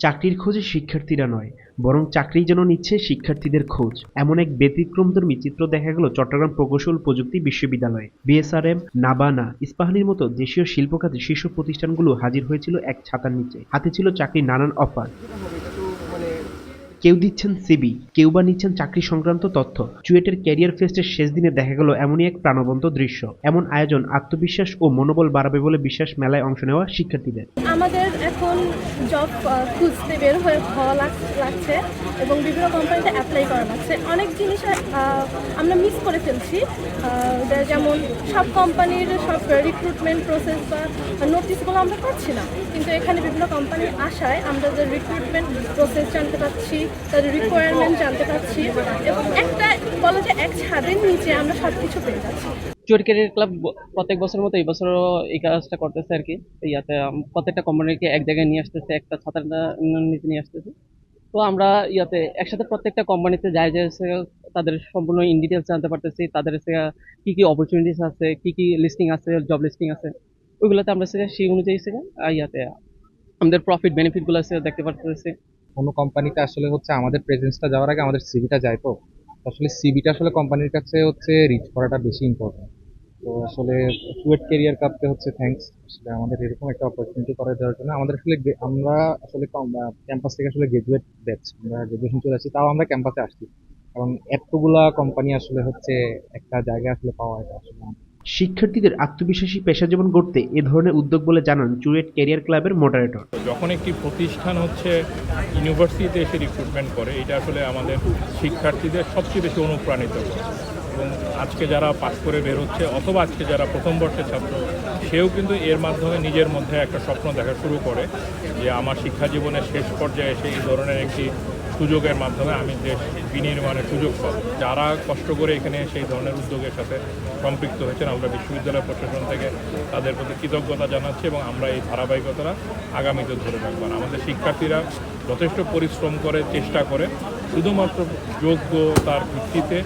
চাকরির খোঁজে শিক্ষার্থীরা নয়, বরং চাকরি যেন নিচ্ছে শিক্ষার্থীদের খোঁজ। এমন এক ব্যতিক্রমধর্মী চিত্র দেখা গেল চট্টগ্রাম প্রকৌশল প্রযুক্তি বিশ্ববিদ্যালয়ে। বিএসআরএম, নাবানা, ইস্পাহানির মতো দেশীয় শিল্প খাতে শীর্ষ প্রতিষ্ঠানগুলো হাজির হয়েছিল এক ছাতার নিচে। হাতে ছিল চাকরির নানান অফার। কেউ দিচ্ছেন সিবি কেউ বা নিচ্ছেন চাকরি সংক্রান্ত তথ্য। চুয়েটের ক্যারিয়ার ফেস্টের শেষ দিনে দেখা গেল এমনই এক প্রাণবন্ত দৃশ্য। এমন আয়োজন আত্মবিশ্বাস ও মনোবল বাড়াবে বলে বিশ্বাস মেলায় অংশ নেওয়া শিক্ষার্থীদের। আমাদের এখন জব খুঁজতে বের হয়ে হওয়া লাগ- লাগছে এবং বিভিন্ন কোম্পানিতে অ্যাপ্লাই করা লাগছে। অনেক জিনিস আমরা মিস করে ফেলছি। যেমন সব কোম্পানির সব রিক্রুটমেন্ট প্রসেস বা নোটিশগুলো আমরা পাচ্ছি না। কিন্তু এখানে বিভিন্ন কোম্পানির আশায় আমরা যে রিক্রুটমেন্ট প্রসেস জানতে পারছি তাদের রিকোয়ারমেন্ট জানতে পারছি এবং একটা বলা যায় এক ছাদের নিচে আমরা সব কিছু পেয়ে যাচ্ছি। চুয়াট ক্যারিয়ার ক্লাব প্রত্যেক মতো এই বছরও এই কাজটা করতেছে আর কি। ইয়াতে প্রত্যেকটা কোম্পানিকে এক জায়গায় নিয়ে আসতেছে, একটা ছাতার নিচে নিয়ে আসতেছে। তো আমরা ইয়াতে একসাথে প্রত্যেকটা কোম্পানিতে যাই যাই তাদের সম্পূর্ণ ইন ডিটেলস জানতে পারতেছি, তাদের কি কি অপরচুনিটিস আছে, কি কি লিস্টিং আছে জব লিস্টিং আছে, ওইগুলোতে আমরা সেই অনুযায়ী ইয়াতে আমাদের প্রফিট বেনিফিটগুলো দেখতে পারতেছি। কোনো কোম্পানিতে আসলে হচ্ছে আমাদের প্রেজেন্সটা যাওয়ার আগে আমাদের সিভিটা যায় তো। আসলে সিভিটা আসলে কোম্পানির কাছে হচ্ছে রিচ করাটা বেশি ইম্পর্টেন্ট তো আসলে কুয়েট কেরিয়ার কাপকে হচ্ছে থ্যাঙ্কস আসলে আমাদের এরকম একটা অপরচুনিটি করে দেওয়ার জন্য আমাদের আসলে আমরা আসলে ক্যাম্পাস থেকে আসলে গ্রাজুয়েট ব্যাচ আমরা গ্রাজুয়েশন চলে আসছি, তাও আমরা ক্যাম্পাসে আসছি। কারণ এতগুলা কোম্পানি আসলে হচ্ছে একটা জায়গায় আসলে পাওয়া এটা আসলে শিক্ষার্থীদের আত্মবিশ্বাসী পেশা জীবন গড়তে এ ধরনের উদ্যোগ বলে জানান চুয়েট ক্যারিয়ার ক্লাবের মডারেটর যখন একটি প্রতিষ্ঠান হচ্ছে ইউনিভার্সিটিতে এসে রিক্রুটমেন্ট করে, এটা আসলে আমাদের শিক্ষার্থীদের সবচেয়ে বেশি অনুপ্রাণিত করে। এবং আজকে যারা পাস করে বের হচ্ছে অথবা আজকে যারা প্রথম বর্ষের ছাত্র, সেও কিন্তু এর মাধ্যমে নিজের মধ্যে একটা স্বপ্ন দেখা শুরু করে যে আমার শিক্ষা জীবনের শেষ পর্যায়ে এসে এই ধরনের একটি সুযোগের মাধ্যমে আমি দেশ বিনির্মাণের সুযোগ পাবো। যারা কষ্ট করে এখানে সেই ধরনের উদ্যোগের সাথে সম্পৃক্ত হয়েছেন, আমরা বিশ্ববিদ্যালয় প্রশাসন থেকে তাদের প্রতি কৃতজ্ঞতা জানাচ্ছি এবং আমরা এই ধারাবাহিকতাটা আগামীতে ধরে রাখব। আমাদের শিক্ষার্থীরা যথেষ্ট পরিশ্রম করে, চেষ্টা করে, শুধুমাত্র যোগ্যতার ভিত্তিতে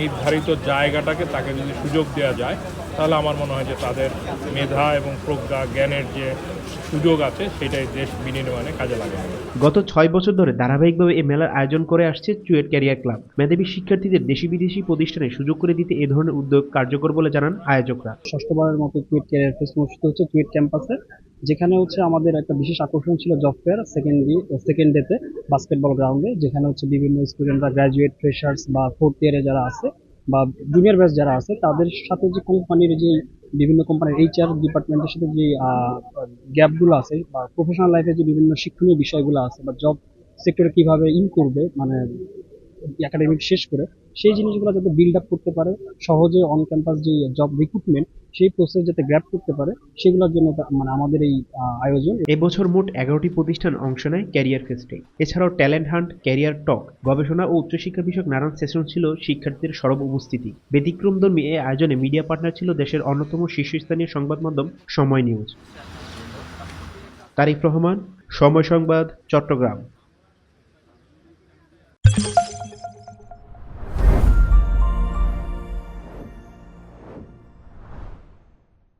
নির্ধারিত জায়গাটাকে তাকে যদি সুযোগ দেওয়া যায় তাহলে আমার মনে হয় যে তাদের মেধা এবং প্রজ্ঞা জ্ঞানের যে সুযোগ আছে সেটাই দেশ বিনির্মাণে কাজে লাগে গত ছয় বছর ধরে ধারাবাহিকভাবে এই মেলার আয়োজন করে আসছে চুয়েট ক্যারিয়ার ক্লাব। মেধাবী শিক্ষার্থীদের দেশি বিদেশি প্রতিষ্ঠানে সুযোগ করে দিতে এ ধরনের উদ্যোগ কার্যকর বলে জানান আয়োজকরা। ষষ্ঠবারের মতো কুয়েট ক্যারিয়ার ফেস্ট অনুষ্ঠিত হচ্ছে চুয়েট ক্যাম্পাসে যেখানে হচ্ছে আমাদের একটা বিশেষ আকর্ষণ ছিল জব ফেয়ার সেকেন্ড সেকেন্ড ডেতে বাস্কেটবল গ্রাউন্ডে যেখানে হচ্ছে বিভিন্ন স্টুডেন্টরা গ্রাজুয়েট ফ্রেশার্স বা ফোর্থ ইয়ারে যারা আছে বা জুনিয়র ব্যাচ যারা আছে, তাদের সাথে যে কোম্পানির যে বিভিন্ন কোম্পানির এইচআর ডিপার্টমেন্টের সাথে যে গ্যাপগুলো আছে বা প্রফেশনাল লাইফে যে বিভিন্ন শিক্ষণীয় বিষয়গুলো আছে বা জব সেক্টরে কীভাবে ইন করবে মানে একাডেমিক শেষ করে সেই জিনিসগুলো যাতে বিল্ড আপ করতে পারে, সহজে অন ক্যাম্পাস যে জব রিক্রুটমেন্ট সেই প্রসেস যাতে গ্র্যাপ করতে পারে, সেগুলোর জন্য মানে আমাদের এই আয়োজন। এবছর মোট এগারোটি প্রতিষ্ঠান অংশ নেয় ক্যারিয়ার ফেস্টে এছাড়াও ট্যালেন্ট হান্ট ক্যারিয়ার টক গবেষণা ও উচ্চশিক্ষা বিষয়ক নানান সেশন ছিল শিক্ষার্থীদের সরব উপস্থিতি। ব্যতিক্রমধর্মী এই আয়োজনে মিডিয়া পার্টনার ছিল দেশের অন্যতম শীর্ষস্থানীয় সংবাদ মাধ্যম সময় নিউজ তারিক রহমান, সময় সংবাদ, চট্টগ্রাম।